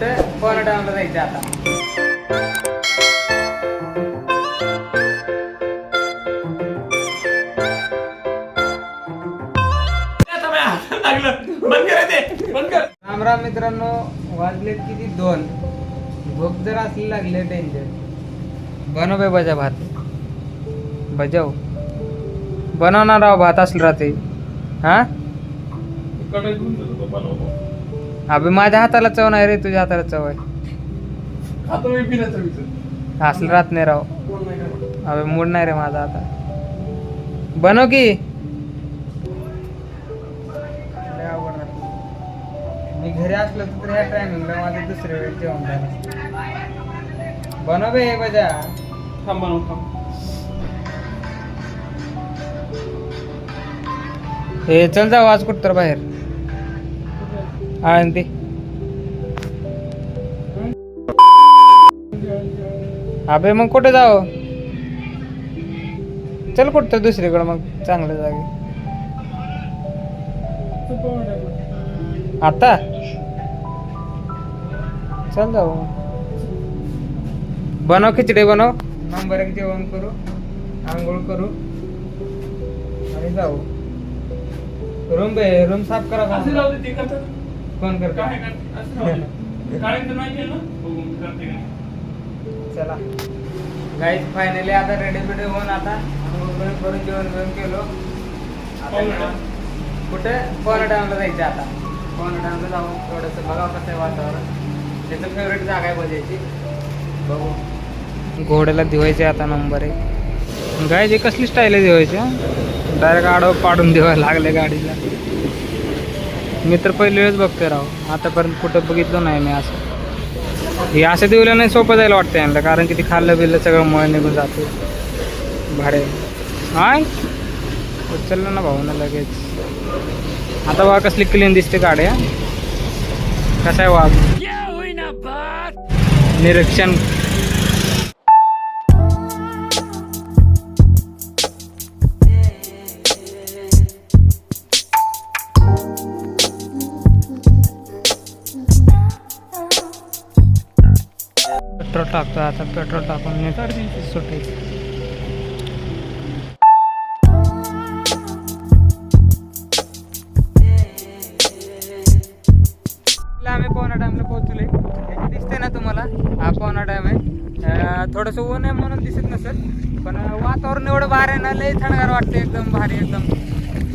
कोणा टाइमला जायचं आता आता माझ्या हातात लागलं बंद कर ते बंद कर राम राम मित्रांनो वाजलेत किती दोन भूक जर असली लागले डेंजर बनव बे बजा भात बजाव बनवणार राव भात असलं राहते हा अबे माझ्या हाताला चव नाही रे तुझ्या हाताला चव आहे. खातो मी पिण्याचं विचार असलं राहत नाही राव. कोण नाही करत. अबे मूड नाही रे माझा आता. बनव की. लय अवघड राहतं. मी घरी असलो तर ह्या टायमिंगला माझं दुसऱ्या वेळेस जेवण झालं. बनव बे बजा. थांब बनव थांब. हे चल जाऊ आज कुठं तर बाहेर. आळंदी अबे मग कुठे जाऊ चल कुठं तर दुसरीकडे मग चांगल्या जागी. आता? चल जाऊ. बनव खिचडी बनव. नंबर एक जेवण करू आंघोळ करू आणि जाऊ. रूम बे रूम साफ करा. जाऊ. कोण करतो काय करते? असं जाऊ दे. काय तर नाही केलं ना? बघू मी करते का नाही. चला गाईज फायनली आता रेडी बिडी होऊन आता बिंघोळ करून जेवण बिवण केलो आता पाहुणे ना कुठे टाइमला जायचं आता टाइमला जाऊन थोडंसं बघावं कसं आहे वातावरण त्याचं फेवरेट जागा आहे बजायची बघू घोड्याला दिवायचे आता नंबर आहे गायची कसली स्टाईल आहे दिवायची डायरेक्ट आडव पाडून दिवायला लागले गाडीला मी तर पहिली वेळेस बघते राव. आतापर्यंत कुठं बघितलं नाही मी असं. हे असं दिवलं नाही सोपं जायला वाटतं यांना कारण की ते खाल्लं बिल्लं सगळं मळ निघून जाते. भाडे. हाय उचललं ना भाऊ ना लगेच. आता बघा कसली क्लीन दिसते गाड्या कसा आहे वाघ? निरीक्षण. पेट्रोल टाकतो आता पेट्रोल टाकून सुटायचं आम्ही पोहणा डॅमला पोहोचले दिसते ना तुम्हाला हा पोहणा डॅम आहे. थोडंसं ऊन आहे म्हणून दिसत नसेल पण वातावरण एवढं भारी आहे ना लय थंडगार वाटते एकदम भारी एकदम.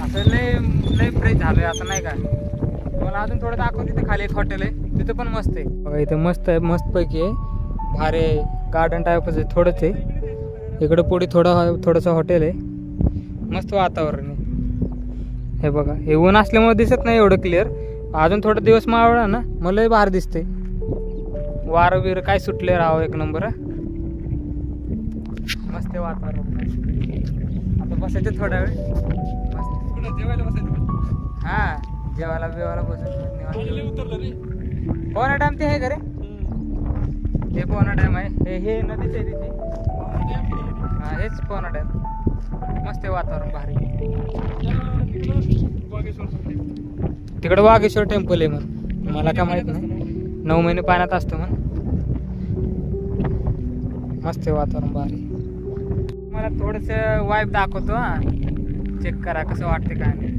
असं लय लय फ्रेश झालंय आता नाही का? मला अजून थोडं दाखव तिथे खाली एक हॉटेल आहे तिथं पण मस्त आहे. बघा इथं मस्त आहे मस्तपैकी आहे. भारी आहे गार्डन टाईपच आहे थोडंच आहे. इकडं पुढे थोडं थोडंसं हॉटेल आहे. मस्त वातावरण आहे. हे बघा हे ऊन असल्यामुळे दिसत नाही एवढं क्लिअर अजून थोडा दिवस मावळा ना मलाही बाहेर दिसते वारं बिर काय सुटले राव एक नंबर मस्त आहे वातावरण. आता बसायचं थोडा वेळ. मस्त. जेवायला बसायचं हा जेवायला बिवायला बसून. माझं लय उतरलं ते आहे का रे हे ते पोहणा डॅम आहे? हे हे नदीच आहे तिथे. हा हेच पोहणा डॅम मस्त आहे वातावरण भारी. तिकडं वागेश्वर तिकडे वाघेश्वर टेम्पल आहे मग मला काय माहीत नाही. नऊ महिने पाण्यात असतं मग मस्त आहे वातावरण भारी. मला थोडंसं वाईब दाखवतो हा. चेक करा कसं वाटते काय नाही.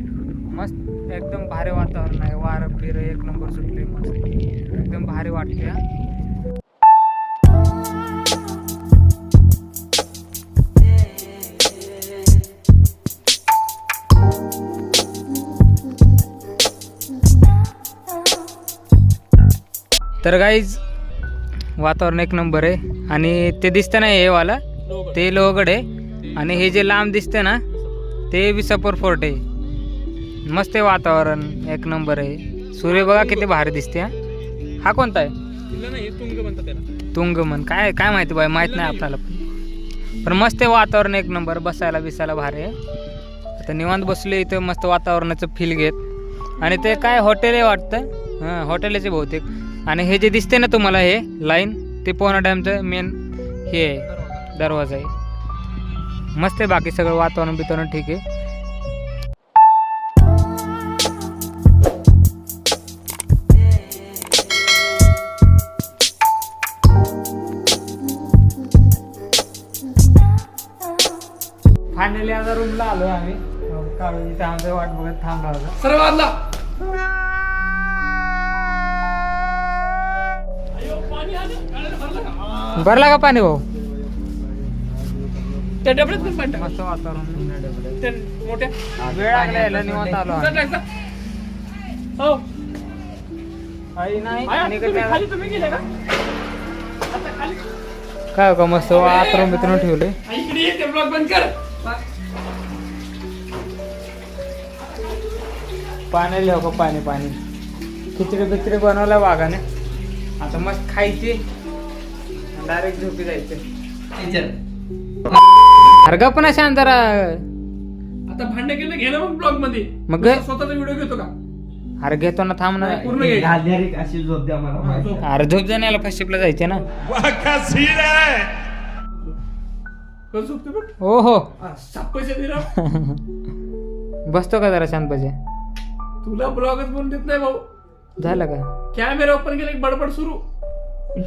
मस्त एकदम भारी वातावरण आहे. वारं बिरं एक नंबर सुटले मस्त. एकदम भारी वाटते तर गाईज वातावरण एक नंबर आहे. आणि ते दिसतं ना हे वाला. ते लोहगड आहे. आणि हे जे लांब दिसते ना ते विसापूर फोर्ट आहे. मस्त आहे वातावरण एक नंबर आहे. सूर्य बघा किती भारी दिसते हा. हा कोणता आहे? नाही तुंग तुंगमन काय काय माहिती बाय माहीत नाही आपल्याला पण. पण मस्त आहे वातावरण एक नंबर बसायला बिसायला भारी आहे. आता निवांत बसले इथं मस्त वातावरणाचं फील घेत. आणि ते काय हॉटेल आहे वाटतं? हां हॉटेलच बहुतेक. आणि हे जे दिसते ना तुम्हाला हे लाईन ते पोहना डॅमचं मेन हे आहे दरवाजा आहे. मस्त आहे बाकी सगळं वातावरण बितावरण ठीक आहे. फायनली आता रूमला आलो आम्ही. काळू इथे वाट बघत थांबला सर्वांना भरला का पाणी भाऊ. त्या डबड्यात पण पाणी टाक. मस्त वातावरण त्या मोठ्या. वेळ लागला यायला निवांत आलो. टाक. हो. आई नाही आहे, आणि आता तुम्ही इकडे खाली तुम्ही गेले का? आता खाली. काय हो का मस्त वातावरण मित्र ठेवले आ, इकडे ये ते ब्लॉक बंद कर. पाणी लिहा का पाणी पाणी. खिचडी बिचडी बनवल्या वाघाने आता मस्त खायची. डायरेक्ट झोपी जायचं. अरे गप्प ना शांत जरा आता भांडे केलं घे ना मग ब्लॉगमध्ये. मग स्वतःचा व्हिडिओ घेतो का? अरे घेतो ना थांब ना. नाही, पूर्ण अशी झोप द्या मला. अरे झोप. जाण्याला फर्स्ट शिपला जायचे ना. हो हो. पैसे. बसतो का जरा शांत पाहिजे तुला ब्लॉगच बनवून देत नाही भाऊ. झालं का? कॅमेरा ओपन केला बडबड सुरू.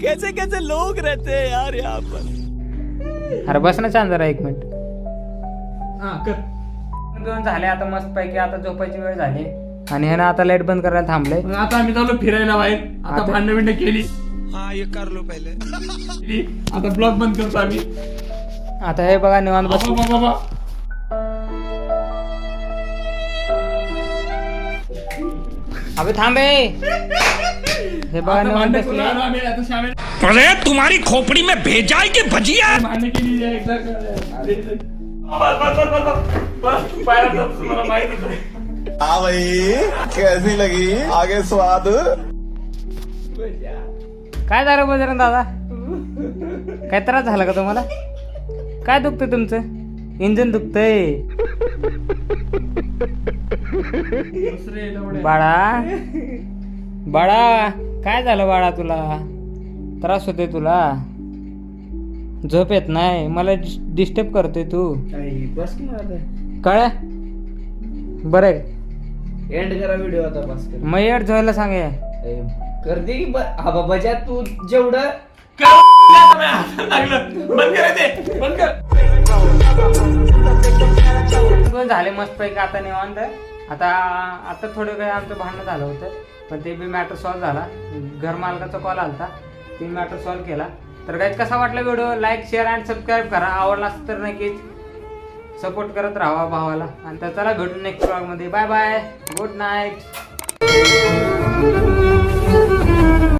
कैसे कैसे लोग रहते हैं यार यहाँ पर? अरे बस ना जरा एक मिनिट. हा कर. दोन झाले आता मस्त पैकी आता झोपायची वेळ झाली. आणि हे ना आता लाइट बंद करायला थांबले. आता आम्ही चाललो फिरायला बाहेर. आता आता- भांडण बिंड केली. हाँ ये कर लो पहले. आता ब्लॉग बंद करतो आम्ही. आता हे बघा निवांत बस. बाबा, बाबा. अबे थांबे हे बघा निवांत बसले अरे तुम्हारी खोपड़ी में भेजा है कि भजिया एकदा अरे, अरे. बस, बस, बस, बस, माहीत होतं. हाँ भाई कैसी लगी? आगे स्वाद? काय झालं बजरंग दादा? काय त्रास झाला का तुम्हाला? काय दुखतंय तुमचं? इंजन दुखतंय. बाळा. बाळा काय झालं बाळा तुला? त्रास होतोय तुला? झोप येत नाही. मला डिस्टर्ब करतोय तू. बस कळ बरं एंड करा व्हिडिओ आता बस कर. मग एड झोयला सांगे ए, कर दे की हा बाबा ज्या तू जेवढं झाले मस्त पैकी आता निवांत. आता आता थोडं काही आमचं भांडणं झालं होतं पण ते बी मॅटर सॉल्व झाला. घर मालकाचा कॉल आलता ते मॅटर सॉल्व केला. तर काही कसा वाटला video like share and subscribe करा. आवडला असं तर नक्कीच सपोर्ट करत राहा भावाला. आणि तर चला भेटू नेक्स्ट ब्लॉगमध्ये बाय बाय गुड नाईट